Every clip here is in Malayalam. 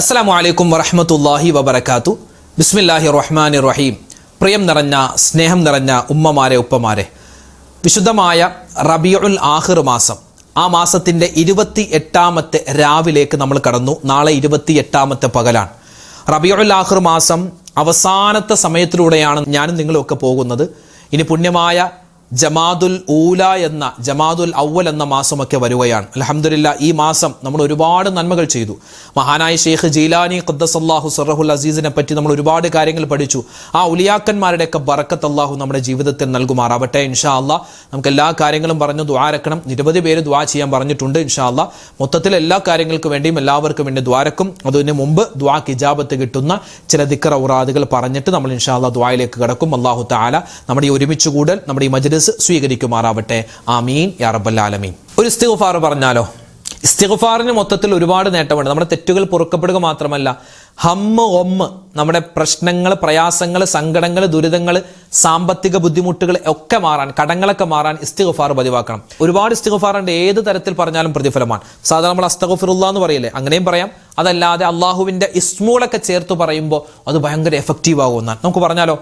അസ്സാം വലൈക്കും വറഹമത്തല്ലാഹി വബർക്കാത്തു ബിസ്മില്ലാഹി റഹ്മാൻ റഹീം പ്രിയം നിറഞ്ഞ സ്നേഹം നിറഞ്ഞ ഉമ്മമാരെ ഉപ്പമാരെ. വിശുദ്ധമായ റബിയുൽ ആഹിർ മാസം. ആ മാസത്തിന്റെ ഇരുപത്തി എട്ടാമത്തെ രാവിലേക്ക് നമ്മൾ കടന്നു. നാളെ ഇരുപത്തി എട്ടാമത്തെ പകലാണ്. റബിയുൽ ആഹിർ മാസം അവസാനത്തെ സമയത്തിലൂടെയാണ് ഞാനും നിങ്ങളും ഒക്കെ പോകുന്നത്. ഇനി പുണ്യമായ ജമാദുൽ ഊല എന്ന ജമാദുൽ ഔവൽ എന്ന മാസമൊക്കെ വരികയാണ്. അലഹമില്ല ഈ മാസം നമ്മൾ ഒരുപാട് നന്മകൾ ചെയ്തു. മഹാനായ ഷെയ്ഖ് ജീലാനി ഖദ്ദസല്ലാഹു സറഹുൽ അസീസിനെ പറ്റി നമ്മൾ ഒരുപാട് കാര്യങ്ങൾ പഠിച്ചു. ആ ഉലിയാക്കന്മാരുടെയൊക്കെ ബറക്കത്ത് അള്ളാഹു നമ്മുടെ ജീവിതത്തിൽ നൽകുമാറാവട്ടെ ഇൻഷാ അല്ലാ നമുക്ക് എല്ലാ കാര്യങ്ങളും പറഞ്ഞു ദ്വാരക്കണം നിരവധി പേര് ദ്വാ ചെയ്യാൻ പറഞ്ഞിട്ടുണ്ട് ഇൻഷാ അല്ലാ മൊത്തത്തിൽ എല്ലാ കാര്യങ്ങൾക്ക് വേണ്ടിയും എല്ലാവർക്കും വേണ്ടി ദ്വാരക്കും അതിന് മുമ്പ് ദ്വാ കിജാബത്ത് കിട്ടുന്ന ചില ദിക്കറ ഉറാദുകൾ പറഞ്ഞിട്ട് നമ്മൾ ഇൻഷാ അല്ലാ ദ്വായിലേക്ക് കിടക്കും. അള്ളാഹു താല നമ്മുടെ ഈ ഒരുമിച്ച് കൂടൽ നമ്മുടെ ഈ മജ്ലിസ് സ്വീകരിക്കുമാറാവട്ടെ. ആമീൻ. യാ റബ്ബൽ ആലമീൻ. ഒരു ഇസ്തിഗ്ഫാർ പറഞ്ഞാലോ? ഇസ്തിഗ്ഫാറിന് മൊത്തത്തിൽ ഒരുപാട് നേട്ടമുണ്ട്. നമ്മുടെ തെറ്റുകൾ പൊറുക്കപ്പെടുക മാത്രമല്ല ഹമ്മ് ഒമ്മ് നമ്മുടെ പ്രശ്നങ്ങൾ പ്രയാസങ്ങൾ സങ്കടങ്ങൾ ദുരിതങ്ങൾ സാമ്പത്തിക ബുദ്ധിമുട്ടുകൾ ഒക്കെ മാറാൻ കടങ്ങളൊക്കെ മാറാൻ ഇസ്തിഗ്ഫാർ പതിവാക്കണം. ഒരുപാട് ഇസ്തിഗ്ഫാറുണ്ട് ഏത് തരത്തിൽ പറഞ്ഞാലും പ്രതിഫലമാണ്. സാധാരണ നമ്മൾ അസ്തഗഫിറുല്ല എന്ന് പറയില്ലേ? അങ്ങനെയും പറയാം. അതല്ലാതെ അള്ളാഹുവിന്റെ ഇസ്മൂളൊക്കെ ചേർത്ത് പറയുമ്പോൾ അത് ഭയങ്കര എഫക്റ്റീവ് ആകുമെന്നാണ് നമുക്ക് പറഞ്ഞാലോ?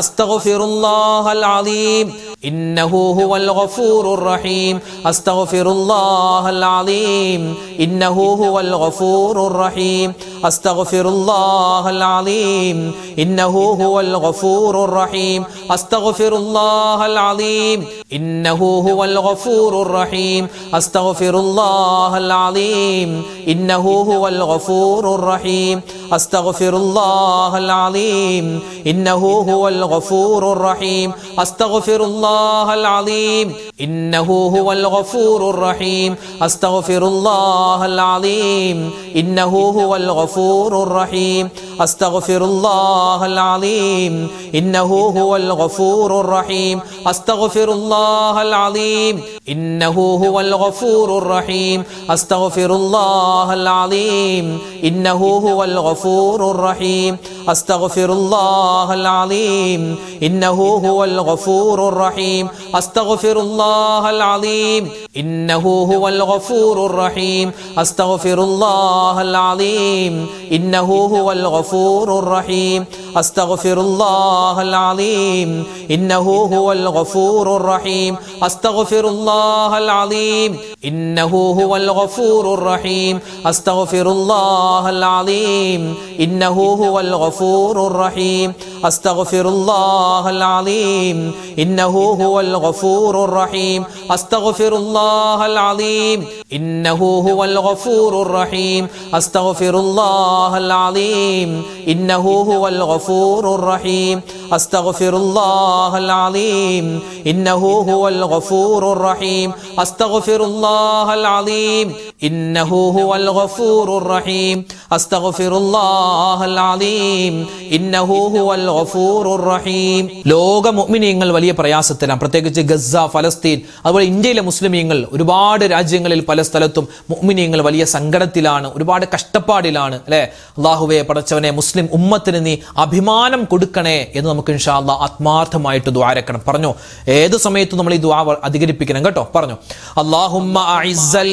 അസ്തഗഫിറുല്ലാഹൽ അലീം. إنه هو الغفور الرحيم. أستغفر الله العظيم. إنه هو الغفور الرحيم. أستغفر الله العظيم. إنه هو الغفور الرحيم. أستغفر الله العظيم. إنه هو الغفور الرحيم. أستغفر الله العظيم. إنه هو الغفور الرحيم. أستغفر الله العظيم. إنه هو الغفور الرحيم. أستغفر الله العظيم. إنه هو الغفور الرحيم. أستغفر الله العظيم. إنه هو الغفور الرحيم. أستغفر الله العظيم. إنه هو الغفور الرحيم. أستغفر الله العظيم. إنه هو الغفور الرحيم. أستغفر الله العظيم. إنه هو الغفور الرحيم. أستغفر الله العظيم. إنه هو الغفور الرحيم. أستغفر الله العظيم. إنه هو الغفور الرحيم. أستغفر الله العظيم. إنه هو الغفور الرحيم. أستغفر الله العظيم. إنه هو الغفور الرحيم. أستغفر الله العظيم. إنه هو الغفور الرحيم. أستغفر الله العظيم. إنه هو الغفور الرحيم. أستغفر الله العظيم. إنه هو الغفور الرحيم. أستغفر الله العظيم. إنه هو الغفور الرحيم. أستغفر الله العظيم. إنه هو الغفور الرحيم. أستغفر الله العظيم. إنه هو الغفور الرحيم. أستغفر الله الله العظيم. إنه هو الغفور الرحيم أستغفر الله العظيم إنه هو الغفور الرحيم ലോക മുഅ്മിനീങ്ങൾ വലിയ പ്രയാസത്തിലാണ് പ്രത്യേകിച്ച് ഗസ ഫലസ്തീൻ അതുപോലെ ഇന്ത്യയിലെ മുസ്ലിമീങ്ങൾ ഒരുപാട് രാജ്യങ്ങളിൽ പല സ്ഥലത്തും മുഅ്മിനീങ്ങൾ വലിയ സങ്കടത്തിലാണ് ഒരുപാട് കഷ്ടപ്പാടിലാണ് അല്ലെ അള്ളാഹുവെ പടച്ചവനെ മുസ്ലിം ഉമ്മത്തിന് നീ അഭിമാനം കൊടുക്കണേ എന്ന് നമുക്ക് ഇൻഷാ അള്ളാഹ് ആത്മാർത്ഥമായിട്ട് ദ്വാരക്കണം പറഞ്ഞു ഏത് സമയത്തും നമ്മൾ ഈ ദ്വാ അധികരിപ്പിക്കണം കേട്ടോ പറഞ്ഞു അള്ളാഹുമ്മ അഇസ്സൽ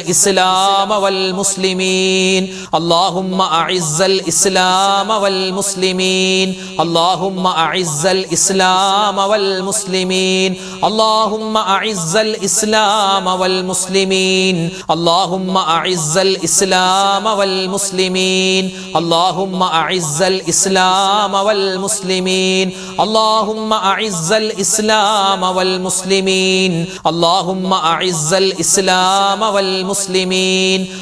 الإسلام والمسلمين. اللهم أعز الإسلام والمسلمين. اللهم أعز الإسلام والمسلمين. اللهم أعز الإسلام والمسلمين. اللهم أعز الإسلام والمسلمين. اللهم أعز الإسلام والمسلمين. اللهم أعز الإسلام والمسلمين. اللهم أعز الإسلام والمسلمين.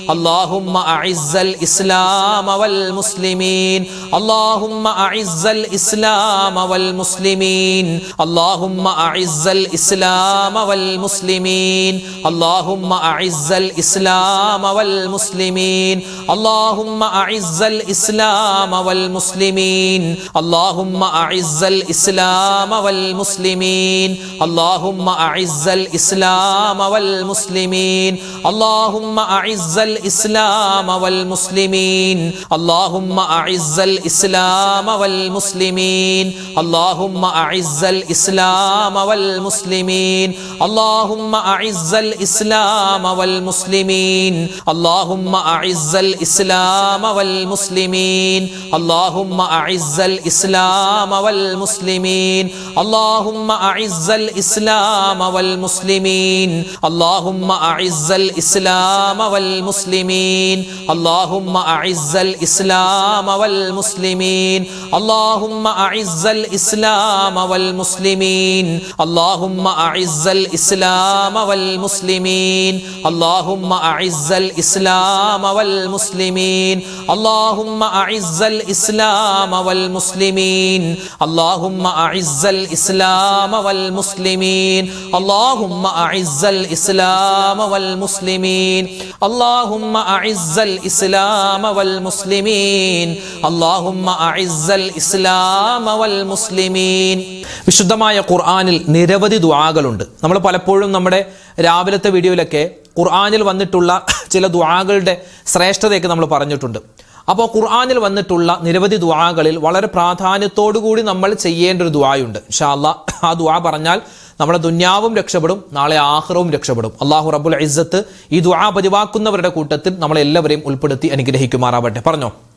اللهم أعز الإسلام والمسلمين. اللهم أعز الإسلام والمسلمين. اللهم أعز الإسلام والمسلمين. اللهم أعز الإسلام والمسلمين. اللهم أعز الإسلام والمسلمين. اللهم أعز الإسلام والمسلمين. اللهم أعز الإسلام والمسلمين. اللهم أعز الإسلام والمسلمين. اللهم أعز الإسلام والمسلمين. اللهم أعز الإسلام والمسلمين. اللهم أعز الإسلام والمسلمين. اللهم أعز الإسلام والمسلمين. اللهم أعز الإسلام والمسلمين. اللهم أعز الإسلام والمسلمين. اللهم أعز الإسلام والمسلمين اللهم أعز الإسلام والمسلمين. اللهم أعز الإسلام والمسلمين. اللهم أعز الإسلام والمسلمين. اللهم أعز الإسلام والمسلمين. اللهم أعز الإسلام والمسلمين. اللهم أعز الإسلام والمسلمين. اللهم أعز الإسلام والمسلمين. اللهم أعز الإسلام والمسلمين اللهم أعز الإسلام والمسلمين വിശുദ്ധമായ ഖുർആനിൽ നിരവധി ദുആകളുണ്ട് നമ്മൾ പലപ്പോഴും നമ്മുടെ രാവിലത്തെ വീഡിയോയിലൊക്കെ ഖുർആനിൽ വന്നിട്ടുള്ള ചില ദുആകളുടെ ശ്രേഷ്ഠതയൊക്കെ നമ്മൾ പറഞ്ഞിട്ടുണ്ട് അപ്പോൾ ഖുർആനിൽ വന്നിട്ടുള്ള നിരവധി ദുആകളിൽ വളരെ പ്രാധാന്യത്തോടു കൂടി നമ്മൾ ചെയ്യേണ്ട ഒരു ദുആയുണ്ട് ഇൻഷാല്ല ആ ദുആ പറഞ്ഞാൽ നമ്മുടെ ദുന്യാവും രക്ഷപ്പെടും നാളെ ആഹ്റവും രക്ഷപ്പെടും. അള്ളാഹു റബുൽ ഇസ്സത്ത് ഈ ദുആ പതിവാക്കുന്നവരുടെ കൂട്ടത്തിൽ നമ്മളെല്ലാവരെയും ഉൾപ്പെടുത്തി അനുഗ്രഹിക്കുമാറാവട്ടെ. പറഞ്ഞോ?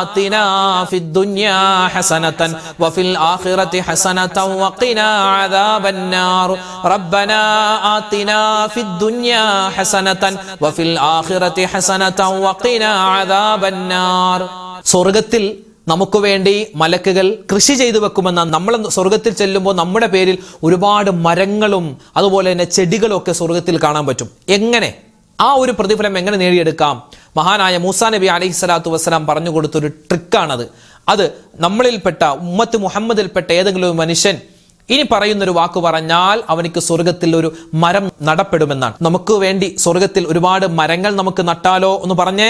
آتنا في الدنيا حسنة وفي الآخرة حسنة وقنا عذاب النار ربنا آتنا في الدنيا حسنة وفي الآخرة حسنة وقنا عذاب النار സ്വർഗത്തിൽ നമുക്ക് വേണ്ടി മലക്കുകൾ കൃഷി ചെയ്തു വെക്കുമെന്ന നമ്മൾ സ്വർഗത്തിൽ ചെല്ലുമ്പോൾ നമ്മുടെ പേരിൽ ഒരുപാട് മരങ്ങളും അതുപോലെ തന്നെ ചെടികളും ഒക്കെ സ്വർഗത്തിൽ കാണാൻ പറ്റും എങ്ങനെ ആ ഒരു പ്രതിഫലം എങ്ങനെ നേടിയെടുക്കാം? മഹാനായ മൂസാ നബി അലൈഹി സ്വലാത്തു വസ്സലാം പറഞ്ഞു കൊടുത്തൊരു ട്രിക്കാണത്. അത് നമ്മളിൽപ്പെട്ട ഉമ്മത്ത് മുഹമ്മദിൽപ്പെട്ട ഏതെങ്കിലും മനുഷ്യൻ ഇനി പറയുന്നൊരു വാക്ക് പറഞ്ഞാൽ അവനിക്ക് സ്വർഗത്തിൽ ഒരു മരം നടപ്പെടുമെന്നാണ്. നമുക്ക് വേണ്ടി സ്വർഗത്തിൽ ഒരുപാട് മരങ്ങൾ നമുക്ക് നട്ടാലോ എന്ന് പറഞ്ഞേ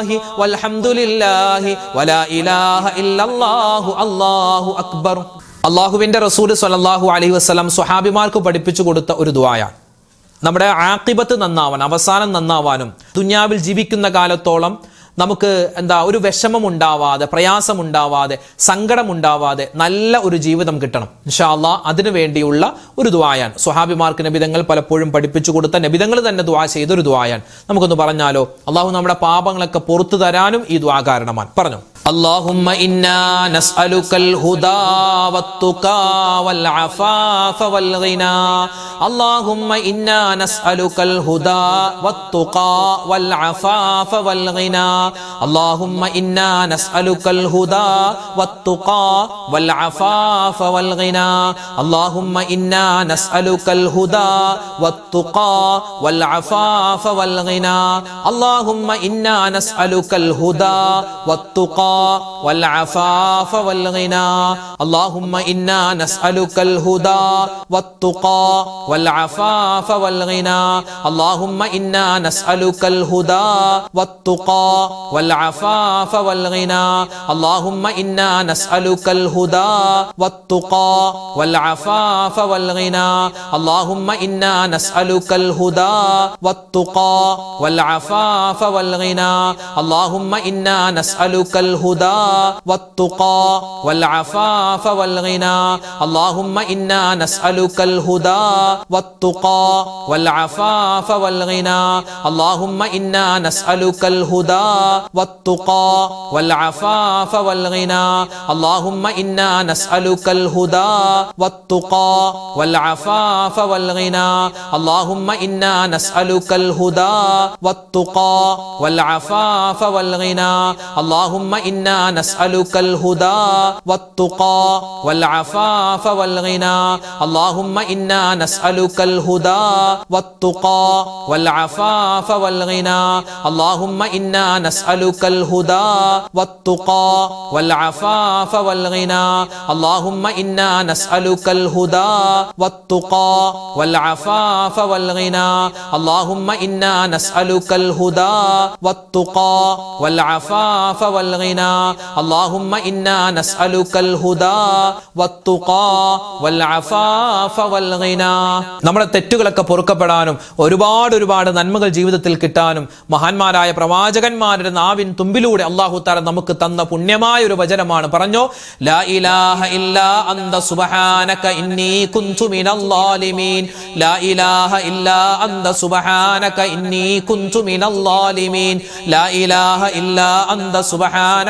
വൽഹംദുലില്ലാഹി വലാ ഇലാഹ ഇല്ലല്ലാഹു അല്ലാഹു അക്ബർ. അള്ളാഹുവിന്റെ റസൂൽ സ്വല്ലല്ലാഹു അലൈഹി വസല്ലം സ്വഹാബിമാർക്ക് പഠിപ്പിച്ചു കൊടുത്ത ഒരു ദുആയാണ്. നമ്മുടെ ആക്കിബത്ത് നന്നാവാൻ അവസാനം നന്നാവാനും ദുന്യാവിൽ ജീവിക്കുന്ന കാലത്തോളം നമുക്ക് എന്താ ഒരു വിഷമം ഉണ്ടാവാതെ പ്രയാസം ഉണ്ടാവാതെ സങ്കടം ഉണ്ടാവാതെ നല്ല ഒരു ജീവിതം കിട്ടണം. ഇൻഷാല്ല അതിനു വേണ്ടിയുള്ള ഒരു ദ്വായാൻ സ്വഹാബിമാർക്ക് നബിതങ്ങൾ പലപ്പോഴും പഠിപ്പിച്ചു കൊടുത്ത നബിതങ്ങൾ തന്നെ ദ്വാ ചെയ്തൊരു ദ്വായാൻ നമുക്കൊന്ന് പറഞ്ഞാലോ അള്ളാഹു നമ്മുടെ പാപങ്ങളൊക്കെ പുറത്തു തരാനും ഈ ദ്വാ കാരണമാണ്. പറഞ്ഞു. اللهم إنا نسألك الهدى والتقى والعفاف والغنى. اللهم إنا نسألك الهدى والتقى والعفاف والغنى. اللهم إنا نسألك الهدى والتقى والعفاف والغنى. اللهم إنا نسألك الهدى والتقى والعفاف والغنى. اللهم إنا نسألك الهدى والتقى والعفاف والغنى. اللهم إنا نسألك الهدى والتقى والعفاف والغنى. اللهم إنا نسألك الهدى والتقى والعفاف والغنى. اللهم إنا نسألك الهدى والتقى والعفاف والغنى. اللهم إنا نسألك الهدى والتقى والعفاف والغنى. اللهم إنا نسألك الهدى والتقى والعفاف والغنى. اللهم إنا نسألك الهدى والتقى والعفاف والغنى. اللهم إنا نسألك الهدى والتقى والعفاف والغنى. اللهم إنا نسألك الهدى والتقى والعفاف والغنى. اللهم إنا نسألك الهدى والتقى والعفاف والغنى. اللهم إنا نسألك الهدى والتقى والعفاف والغنى اللهم إنا نسألك الهدى والتقى والعفاف والغنى اللهم إنا نسألك الهدى والتقى والعفاف والغنى اللهم إنا نسألك الهدى والتقى والعفاف والغنى اللهم إنا نسألك الهدى والتقى والعفاف والغنى اللهم إنا نسألك الهدى والتقى والعفاف والغنى നമ്മുടെ തെറ്റുകളൊക്കെ പൊറുക്കപ്പെടാനും ഒരുപാട് ഒരുപാട് നന്മകൾ ജീവിതത്തിൽ കിട്ടാനും മഹാന്മാരായ പ്രവാചകന്മാരുടെ നാവിൻ തുമ്പിലൂടെ അള്ളാഹു താല നമുക്ക് തന്ന പുണ്യമായ ഒരു വചനമാണ് പറഞ്ഞോ ലാ ഇലാഹ ഇല്ലാ അന്ത സുബ്ഹാനക ഇന്നി കുന്തു മിനൽ ളാലിമീൻ ലാ ഇലാഹ ഇല്ലാ അന്ത സുബ്ഹാനക ഇന്നി കുന്തു മിനൽ ളാലിമീൻ ലാ ഇലാഹ ഇല്ലാ അന്ത സുബ്ഹാനക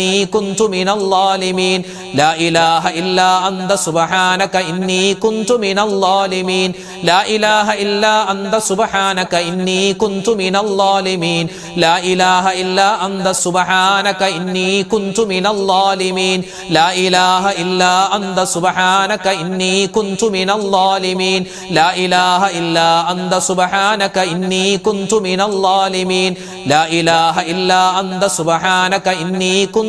ഇന്നി കുന്തു മിനൽ ളാലിമീൻ ലാ ഇലാഹ ഇല്ലാ അന്ത സുബ്ഹാനക ഇന്നി കുന്തു മിനൽ ളാലിമീൻ ലാ ഇലാഹ ഇല്ലാ അന്ത സുബ്ഹാനക ഇന്നി കുന്തു മിനൽ ളാലിമീൻ ലാ ഇലാഹ ഇല്ലാ അന്ത സുബ്ഹാനക ഇന്നി കുന്തു മിനൽ ളാലിമീൻ ലാ ഇലാഹ ഇല്ലാ അന്ത സുബ്ഹാനക ഇന്നി കുന്തു മിനൽ ളാലിമീൻ ലാ ഇലാഹ ഇല്ലാ അന്ത സുബ്ഹാനക ഇന്നി കുന്തു മിനൽ ളാലിമീൻ ലാ ഇലാഹ ഇല്ലാ അന്ത സുബ്ഹാനക ഇന്നി കുന്തു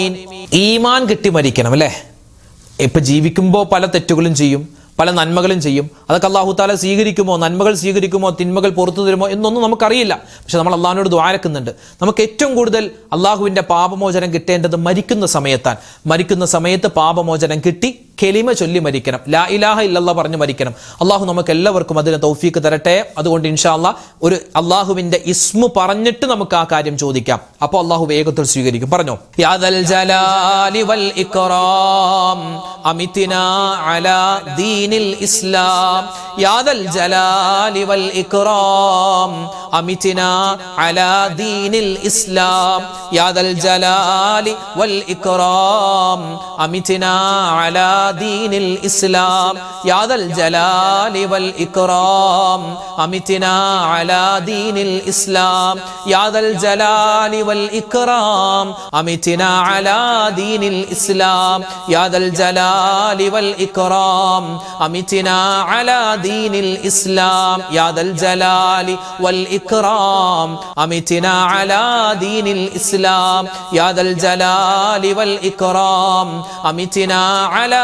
ളാലിമീൻ ഈമാൻ കിട്ടി മരിക്കണം അല്ലേ? ഇപ്പൊ ജീവിക്കുമ്പോൾ പല തെറ്റുകളും ചെയ്യും പല നന്മകളും ചെയ്യും. അതൊക്കെ അള്ളാഹു താല സ്വീകരിക്കുമോ നന്മകൾ സ്വീകരിക്കുമോ തിന്മകൾ പുറത്തു തരുമോ എന്നൊന്നും നമുക്കറിയില്ല. പക്ഷെ നമ്മൾ അള്ളാഹിനോട് ദ്വാരക്കുന്നുണ്ട് നമുക്ക് ഏറ്റവും കൂടുതൽ അള്ളാഹുവിന്റെ പാപമോചനം കിട്ടേണ്ടത് മരിക്കുന്ന സമയത്താണ്. മരിക്കുന്ന സമയത്ത് പാപമോചനം കിട്ടി കെലിമ ചൊല്ലി മരിക്കണം. ലാ ഇലാഹ ഇല്ലല്ല പറഞ്ഞു മരിക്കണം. അള്ളാഹു നമുക്ക് എല്ലാവർക്കും അതിന് തൗഫീക്ക് തരട്ടെ. അതുകൊണ്ട് ഇൻഷാല്ല ഒരു അള്ളാഹുവിന്റെ ഇസ്മു പറഞ്ഞിട്ട് നമുക്ക് ആ കാര്യം ചോദിക്കാം. അപ്പോൾ അള്ളാഹു വേഗത്തിൽ സ്വീകരിക്കും. പറഞ്ഞോ? ജലാലി വൽ അലാ ദീനിൽ ഇസ്ലാം. ജലാലി വൽ ഇക്റാം അമിതിനാ അലാ ദീനിൽ ഇസ്ലാം. ജലാലി വൽ അലാ ദീനിൽ ഇസ്ലാം യാദൽ ജലാലി വൽ ഇക്റാം അമിതിന അലാ ദീനിൽ ഇസ്ലാം യാദൽ ജലാലി വൽ ഇക്റാം അമിതിന അലാ ദീനിൽ ഇസ്ലാം യാദൽ ജലാലി വൽ ഇക്റാം അമിതിന അലാ ദീനിൽ ഇസ്ലാം യാദൽ ജലാലി വൽ ഇക്റാം അമിതിന അലാ ദീനിൽ ഇസ്ലാം യാദൽ ജലാലി വൽ ഇക്റാം അമിതിന അലാ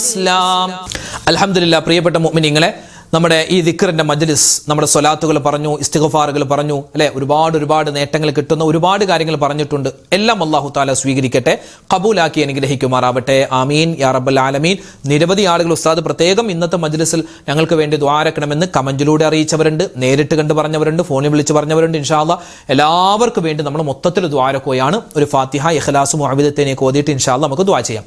ഇസ്ലാം. അലഹമില്ല പ്രിയപ്പെട്ട മുഅ്മിനീങ്ങളെ നമ്മുടെ ഈ ദിക്കറിന്റെ മജ്ലിസ് നമ്മുടെ സ്വലാത്തുകൾ പറഞ്ഞു ഇസ്തിഗഫാറുകൾ പറഞ്ഞു അല്ലെ? ഒരുപാട് ഒരുപാട് നേട്ടങ്ങൾ കിട്ടുന്ന ഒരുപാട് കാര്യങ്ങൾ പറഞ്ഞിട്ടുണ്ട്. എല്ലാം അള്ളാഹു താല സ്വീകരിക്കട്ടെ കബൂലാക്കി അനുഗ്രഹിക്കുമാറാവട്ടെ. ആമീൻ. യാ റബ്ബൽ ആലമീൻ. നിരവധി ആളുകൾ ഉസ്താദ് പ്രത്യേകം ഇന്നത്തെ മജ്ലിസിൽ ഞങ്ങൾക്ക് വേണ്ടി ദ്വാരക്കണമെന്ന് കമന്റിലൂടെ അറിയിച്ചവരുണ്ട് നേരിട്ട് കണ്ട് പറഞ്ഞവരുണ്ട് ഫോണിൽ വിളിച്ച് പറഞ്ഞവരുണ്ട് ഇൻഷാല്ല എല്ലാവർക്കും വേണ്ടി നമ്മൾ മൊത്തത്തിൽ ദ്വാരക്കോയാണ് ഒരു ഫാത്തിഹ ഇഹ്ലാസും അവിദത്തേനെയൊക്കെ കോതിയിട്ട് ഇൻഷാല്ല നമുക്ക് ദ്വാ ചെയ്യാം.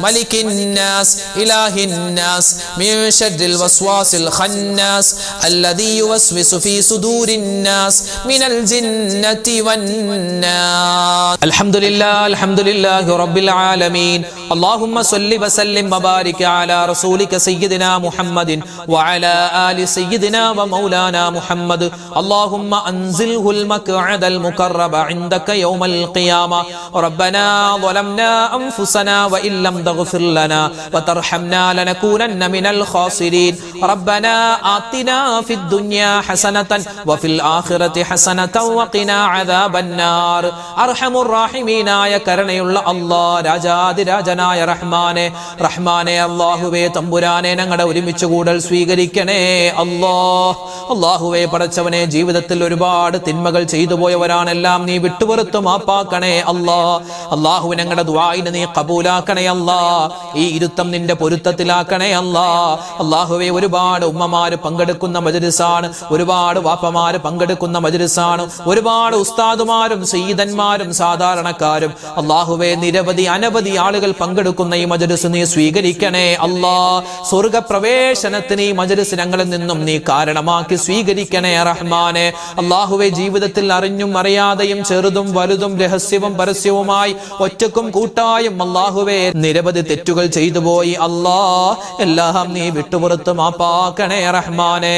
ملك الناس إله الناس من شر الوسواس الخناس الذي يوسوس في صدور الناس من الجنة والناس. الحمد لله الحمد لله رب العالمين. اللهم صل وسلم وبارك على رسولك سيدنا محمد وعلى آل سيدنا ومولانا محمد. اللهم أنزله المقعد المقرب عندك يوم القيامة. ربنا ظلمنا أنفسنا وإن لم تغفر لنا وترحمنا لنكونن من الخاسرين ربنا آتنا في الدنيا حسنة وفي الآخرة حسنة وقنا عذاب النار أرحم الراحمين يا കരുണയുള്ള അള്ളാ രാജാതിരാജനായ റഹ്മാനെ റഹ്മാനെ അള്ളാഹുവേ തമ്പുരാനെ ഞങ്ങളുടെ ഒരുമിച്ച് കൂടൽ സ്വീകരിക്കണേ അല്ലാ അള്ളാഹുവേ പടച്ചവനെ ജീവിതത്തിൽ ഒരുപാട് തിന്മകൾ ചെയ്തു പോയവരാണെല്ലാം നീ വിട്ടുപുറത്ത് മാപ്പാക്കണേ അല്ലാ അള്ളാഹു ഞങ്ങളുടെ ദ്വായിന് നീ കബൂലാക്കണേ അല്ലാ ഈ ഇരുത്തം നിന്റെ പൊരുത്തത്തിലാക്കണേ അല്ലാ അള്ളാഹുവെ ഒരുപാട് ഉമ്മമാര് പങ്കെടുക്കുന്ന മജുരിസാണ് ഒരുപാട് വാപ്പമാര് പങ്കെടുക്കുന്ന മജുരിസാണ് ഒരുപാട് ഉസ്താദുമാരും സയ്യിദന്മാരും സാധാരണക്കാരും. അള്ളാഹുവെ നിരവധി അനവധി ആളുകൾ പങ്കെടുക്കുന്ന ഈ മജലിസ് നീ സ്വീകരിക്കണേ അല്ലാ സ്വർഗപ്രവേശനത്തിന് ഈ മജലിസ് ഞങ്ങളിൽ നിന്നും നീ കാരണമാക്കി സ്വീകരിക്കണേ റഹ്മാനെ. അള്ളാഹുവെ ജീവിതത്തിൽ അറിഞ്ഞും അറിയാതെയും ചെറുതും വലുതും രഹസ്യവും പരസ്യവുമായി ഒറ്റക്കും കൂട്ടായും അള്ളാഹുവെ നിരവധി തെറ്റുകൾ ചെയ്തു പോയി അല്ലാ എല്ലാം നീ വിട്ടുപുറത്ത് മാപ്പാക്കണേ റഹ്മാനെ.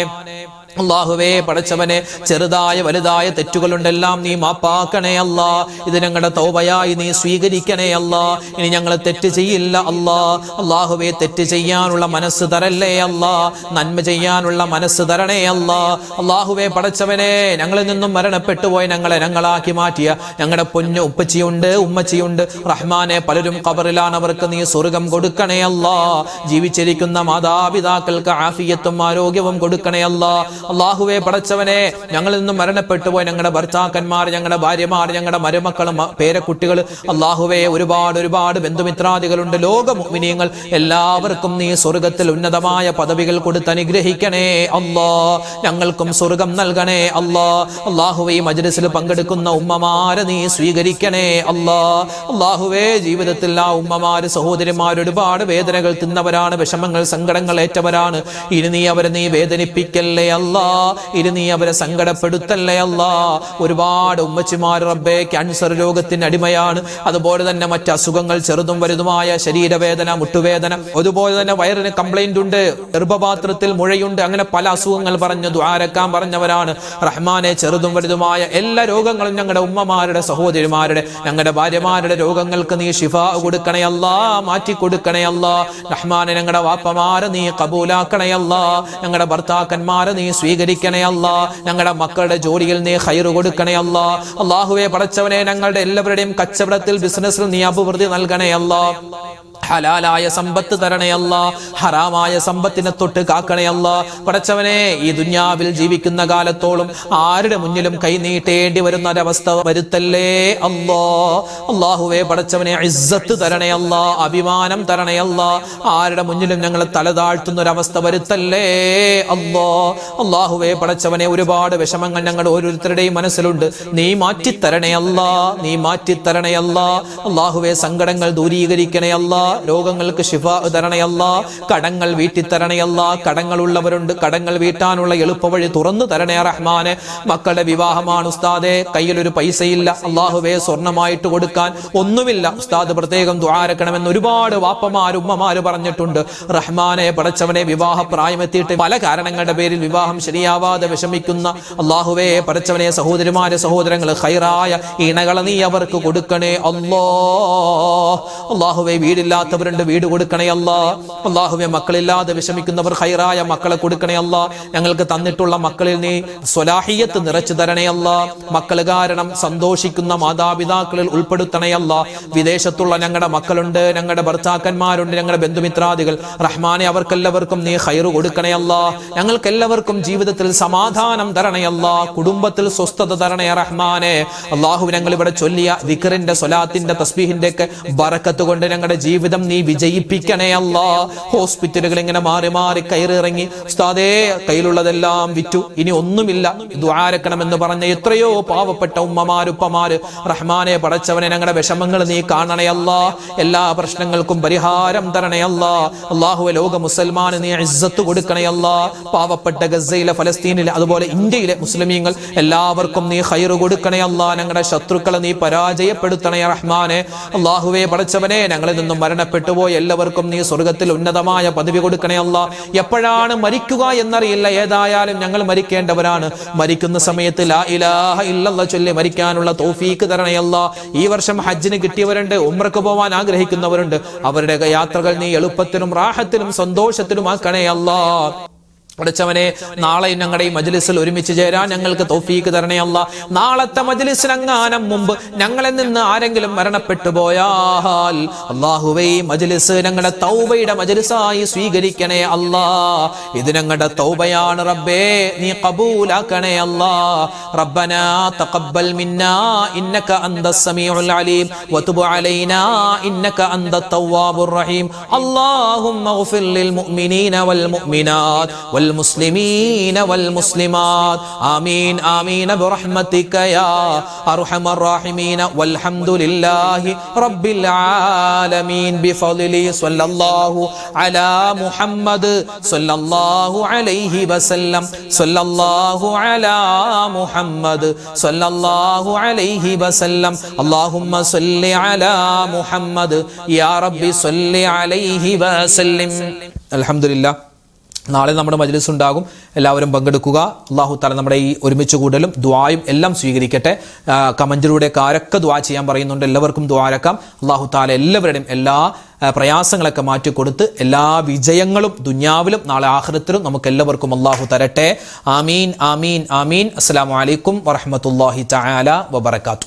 അള്ളാഹുവേ പടച്ചവനെ ചെറുതായ വലുതായ തെറ്റുകളുണ്ടെല്ലാം നീ മാപ്പാക്കണേ അല്ല. ഇത് ഞങ്ങളുടെ തൗബയായി നീ സ്വീകരിക്കണേ അല്ല. ഇനി ഞങ്ങൾ തെറ്റ് ചെയ്യില്ല അല്ലാ. അള്ളാഹുവേ തെറ്റ് ചെയ്യാനുള്ള മനസ്സ് തരല്ലേ അല്ല. നന്മ ചെയ്യാനുള്ള മനസ്സ് തരണേ അല്ല. അള്ളാഹുവേ പടച്ചവനെ ഞങ്ങളിൽ നിന്നും മരണപ്പെട്ടു പോയ ഞങ്ങളെ ഞങ്ങളാക്കി മാറ്റിയ ഞങ്ങളുടെ പൊന്നു ഉപ്പച്ചിയുണ്ട് ഉമ്മച്ചിയുണ്ട്. റഹ്മാനെ പലരും കബറിലാണ് അവർക്ക് നീ സ്വർഗം കൊടുക്കണേ അല്ല. ജീവിച്ചിരിക്കുന്ന മാതാപിതാക്കൾക്ക് ആഫിയത്തും ആരോഗ്യവും കൊടുക്കണേ അല്ല. അള്ളാഹുവെ പടച്ചവനെ ഞങ്ങളിൽ നിന്നും മരണപ്പെട്ടു പോയ ഞങ്ങളുടെ ഭർത്താക്കന്മാർ ഞങ്ങളുടെ ഭാര്യമാർ ഞങ്ങളുടെ മരുമക്കളും പേരക്കുട്ടികൾ അള്ളാഹുവെ ഒരുപാട് ഒരുപാട് ബന്ധുമിത്രാദികളുണ്ട്. ലോക മുഅ്മിനീങ്ങൾ എല്ലാവർക്കും നീ സ്വർഗത്തിൽ ഉന്നതമായ പദവികൾ കൊടുത്ത് അനുഗ്രഹിക്കണേ അള്ളാ ഞങ്ങൾക്കും സ്വർഗം നൽകണേ അല്ലാ. അള്ളാഹുവെ ഈ മജ്ലിസിൽ പങ്കെടുക്കുന്ന ഉമ്മമാരെ നീ സ്വീകരിക്കണേ അല്ലാ. അള്ളാഹുവേ ജീവിതത്തിൽ ആ ഉമ്മമാര് സഹോദരിമാർ ഒരുപാട് വേദനകൾ തിന്നവരാണ് വിഷമങ്ങൾ സങ്കടങ്ങൾ ഏറ്റവരാണ്. ഇനി നീ അവരെ നീ വേദനിപ്പിക്കല്ലേ അല്ലാ. ഇനി നീ അവരെ സങ്കടപ്പെടുത്തല്ലേ അല്ലാ. ഒരുപാട് ഉമ്മച്ചിമാർ റബ്ബേ ക്യാൻസർ രോഗത്തിന് അടിമയാണ്. അതുപോലെ തന്നെ മറ്റ് അസുഖങ്ങൾ ചെറുതും വലുതുമായ ശരീരവേദന മുട്ടുവേദന അതുപോലെ തന്നെ വയറിന് കംപ്ലൈന്റ് ഉണ്ട് ഗർഭപാത്രത്തിൽ മുഴയുണ്ട് അങ്ങനെ പല അസുഖങ്ങൾ പറഞ്ഞു ദ്വാരക്കാൻ പറഞ്ഞവരാണ്. റഹ്മാനെ ചെറുതും വലുതുമായ എല്ലാ രോഗങ്ങളും ഞങ്ങളുടെ ഉമ്മമാരുടെ സഹോദരിമാരുടെ ഞങ്ങളുടെ ഭാര്യമാരുടെ രോഗങ്ങൾക്ക് നീ ഷിഫ കൊടുക്കണയല്ല അല്ലാ മാറ്റി കൊടുക്കണയല്ല അല്ലാ. റഹ്മാനെ ഞങ്ങളുടെ വാപ്പമാരെ നീ കബൂലാക്കണയല്ല ഞങ്ങളുടെ ഭർത്താക്കന്മാരെ നീ സ്വീകരിക്കണേ അല്ല. ഞങ്ങളുടെ മക്കളുടെ ജോലിയിൽ നീ ഹൈറ് കൊടുക്കണേ അല്ല. അള്ളാഹുവെ പടച്ചവനെ ഞങ്ങളുടെ എല്ലാവരുടെയും കച്ചവടത്തിൽ ബിസിനസ്സിൽ നീ അഭിവൃദ്ധി നൽകണേ അല്ലാ. ഹലാലായ സമ്പത്ത് തരണയല്ല ഹറാമായ സമ്പത്തിനെ തൊട്ട് കാക്കണയല്ല പടച്ചവനെ ഈ ദുന്യാവിൽ ജീവിക്കുന്ന കാലത്തോളം ആരുടെ മുന്നിലും കൈ നീട്ടേണ്ടി വരുന്ന ഒരവസ്ഥ വരുത്തല്ലേ അല്ലോ. അള്ളാഹുവേ പടച്ചവനെ ഇസ്സത്ത് തരണയല്ല അഭിമാനം തരണയല്ല ആരുടെ മുന്നിലും ഞങ്ങൾ തല താഴ്ത്തുന്ന ഒരവസ്ഥ വരുത്തല്ലേ അല്ലോ. അള്ളാഹുവേ പടച്ചവനെ ഒരുപാട് വിഷമങ്ങൾ ഞങ്ങൾ ഓരോരുത്തരുടെയും മനസ്സിലുണ്ട്. നീ മാറ്റിത്തരണയല്ല നീ മാറ്റിത്തരണയല്ല അള്ളാഹുവേ സങ്കടങ്ങൾ ദൂരീകരിക്കണയല്ല രോഗങ്ങൾക്ക് ശിഫ തരണയല്ല കടങ്ങൾ വീട്ടി തരണയല്ല കടങ്ങളുള്ളവരുണ്ട് കടങ്ങൾ വീട്ടാനുള്ള എളുപ്പവഴി തുറന്നു തരണേ റഹ്മാന്. മക്കളുടെ വിവാഹമാണ് ഉസ്താദെ കയ്യിലൊരു പൈസയില്ല അള്ളാഹുവെ സ്വർണമായിട്ട് കൊടുക്കാൻ ഒന്നുമില്ല. ഉസ്താദ് പ്രത്യേകം ദ്വാരക്കണമെന്ന് ഒരുപാട് വാപ്പമാരും ഉമ്മമാര് പറഞ്ഞിട്ടുണ്ട്. റഹ്മാനെ പടച്ചവനെ വിവാഹ പ്രായമെത്തിയിട്ട് പല കാരണങ്ങളുടെ പേരിൽ വിവാഹം ശരിയാവാതെ വിഷമിക്കുന്ന അള്ളാഹുവെ പടച്ചവനെ സഹോദരിമാരെ സഹോദരങ്ങൾ ഹൈറായ ഇണകളെ നീ അവർക്ക് കൊടുക്കണേ അല്ലോ. അള്ളാഹുവെ വീടില്ലാത്തവരുണ്ട് വീട് കൊടുക്കണേ അല്ല. അള്ളാഹുവെ മക്കളില്ലാതെ വിഷമിക്കുന്നവർ ഹൈറായ മക്കളെ കൊടുക്കണേ അല്ല. ഞങ്ങൾക്ക് തന്നിട്ടുള്ള മക്കളിൽ നീ സ്വലാഹിയത്ത് നിറച്ചു തരണേ മക്കൾ കാരണം സന്തോഷിക്കുന്ന മാതാപിതാക്കളിൽ ഉൾപ്പെടുത്തണേ അല്ല. വിദേശത്തുള്ള ഞങ്ങളുടെ മക്കളുണ്ട് ഞങ്ങളുടെ ഭർത്താക്കന്മാരുണ്ട് ഞങ്ങളുടെ ബന്ധുമിത്രാദികൾ. റഹ്മാനെ അവർക്കെല്ലാവർക്കും നീ ഹൈറ് കൊടുക്കണേ അല്ല. ഞങ്ങൾക്ക് എല്ലാവർക്കും ജീവിതത്തിൽ സമാധാനം തരണേ കുടുംബത്തിൽ സ്വസ്ഥത തരണേ റഹ്മാനെ. അള്ളാഹു ഞങ്ങൾ ഇവിടെ ചൊല്ലിയ വിക്കറിന്റെ സ്വലാത്തിന്റെ തസ്ബീഹിന്റെ ഒക്കെ ബറക്കത്ത് കൊണ്ട് ഞങ്ങളുടെ ജീവിതം നീ വിജയിപ്പിക്കണേ അല്ല. ഹോസ്പിറ്റലുകൾ ഇങ്ങനെ മാറി മാറി കയറിറങ്ങി ഉസ്താദേ കയ്യിലുള്ളതെല്ലാം വിറ്റു. ഇനി ഒന്നുമില്ല. ദ്വാരക്കണമെന്ന് പറഞ്ഞ എത്രയോ പാവപ്പെട്ട ഉമ്മമാരുപ്പമാര് റഹ്മാനെ പടച്ചവനെ ഞങ്ങളുടെ വിഷമങ്ങൾ നീ കാണണേ അല്ല. എല്ലാ പ്രശ്നങ്ങൾക്കും പരിഹാരം തരണേ അല്ല. അള്ളാഹുവെ ലോക മുസൽമാന് നീ ഇസ്സത്ത് കൊടുക്കണയല്ല പാവപ്പെട്ട ഗസയിലെ ഫലസ്തീനിലെ അതുപോലെ ഇന്ത്യയിലെ മുസ്ലിമീങ്ങൾ എല്ലാവർക്കും നീ ഹൈറ് കൊടുക്കണയല്ല ഞങ്ങളുടെ ശത്രുക്കളെ നീ പരാജയപ്പെടുത്തണേ റഹ്മാനെ. അള്ളാഹുവെ പടച്ചവനെ ഞങ്ങളിൽ നിന്നും മരണപ്പെട്ടു പോയി എല്ലാവർക്കും നീ സ്വർഗത്തിൽ ഉന്നതമായ പദവി കൊടുക്കണേ അല്ല. എപ്പോഴാണ് മരിക്കുക എന്നറിയില്ല. ഏതായാലും ഞങ്ങൾ മരിക്കേണ്ടവരാണ്. മരിക്കുന്ന സമയത്ത് ലാ ഇലാഹ ചൊല്ലി മരിക്കാനുള്ള തോഫീക്ക് തരണയല്ല ഈ വർഷം ഹജ്ജിന് കിട്ടിയവരുണ്ട് ഉമ്രക്ക് പോവാൻ ആഗ്രഹിക്കുന്നവരുണ്ട്. അവരുടെ യാത്രകൾ നീ എളുപ്പത്തിനും റാഹത്തിനും സന്തോഷത്തിനും ആക്കണേ അല്ലാ. പഠിച്ചവനെ നാളെ ഞങ്ങളുടെ ഈ മജ്ലിസിൽ ഒരുമിച്ച് ചേരാൻ ഞങ്ങൾക്ക് തോഫീക്ക് തരണേ അല്ല. നാളത്തെ മജ്ലിസിനങ്ങാനം മുമ്പ് ഞങ്ങളിൽ നിന്ന് ആരെങ്കിലും മരണപ്പെട്ടു പോയാൽ അള്ളാഹുവേ മജ്ലിസ് ഞങ്ങളുടെ തൗബയുടെ മജ്ലിസായി സ്വീകരിക്കണേ അല്ലാ. ഇത് ഞങ്ങളുടെ തൗബയാണ് റബ്ബേ നീ കബൂലാക്കണേ അല്ലാ. റബ്ബന തഖബ്ബൽ മിന്നാ ഇന്നക അന്ത സമീഉൽ അലീം. വതുബ് അലൈനാ ഇന്നക അന്ത തവ്വാബുർ റഹീം. അല്ലാഹുമ്മ ഗ്ഫിർ ലിൽ മുഅ്മിനീന വൽ മുഅ്മിനാത് വൽ والمسلمين والمسلمات آمين آمين برحمتك يا أرحم الراحمين والحمد لله رب العالمين بفضله صلى الله على محمد صلى الله عليه وسلم صلى الله على محمد صلى الله عليه وسلم اللهم صل على محمد يا رب صل عليه وسلم الحمد لله നാളെ നമ്മുടെ മജ്ലിസ് ഉണ്ടാകും. എല്ലാവരും പങ്കെടുക്കുക. അള്ളാഹു താല നമ്മുടെ ഈ ഒരുമിച്ച് കൂടലും ദ്വായും എല്ലാം സ്വീകരിക്കട്ടെ. കമന്റിലൂടെ ആരൊക്കെ ദ്വാ ചെയ്യാൻ പറയുന്നുണ്ട്. എല്ലാവർക്കും ദ്വാരക്കാം അള്ളാഹു താല എല്ലാവരുടെയും എല്ലാ പ്രയാസങ്ങളൊക്കെ മാറ്റിക്കൊടുത്ത് എല്ലാ വിജയങ്ങളും ദുന്യാവിലും നാളെ ആഹ്ലത്തിലും നമുക്ക് എല്ലാവർക്കും അള്ളാഹു തരട്ടെ. ആമീൻ ആമീൻ ആമീൻ. അസ്സാം അലൈക്കും വറഹമത്തല്ലാഹി ചായാല വബറകാതുഹു.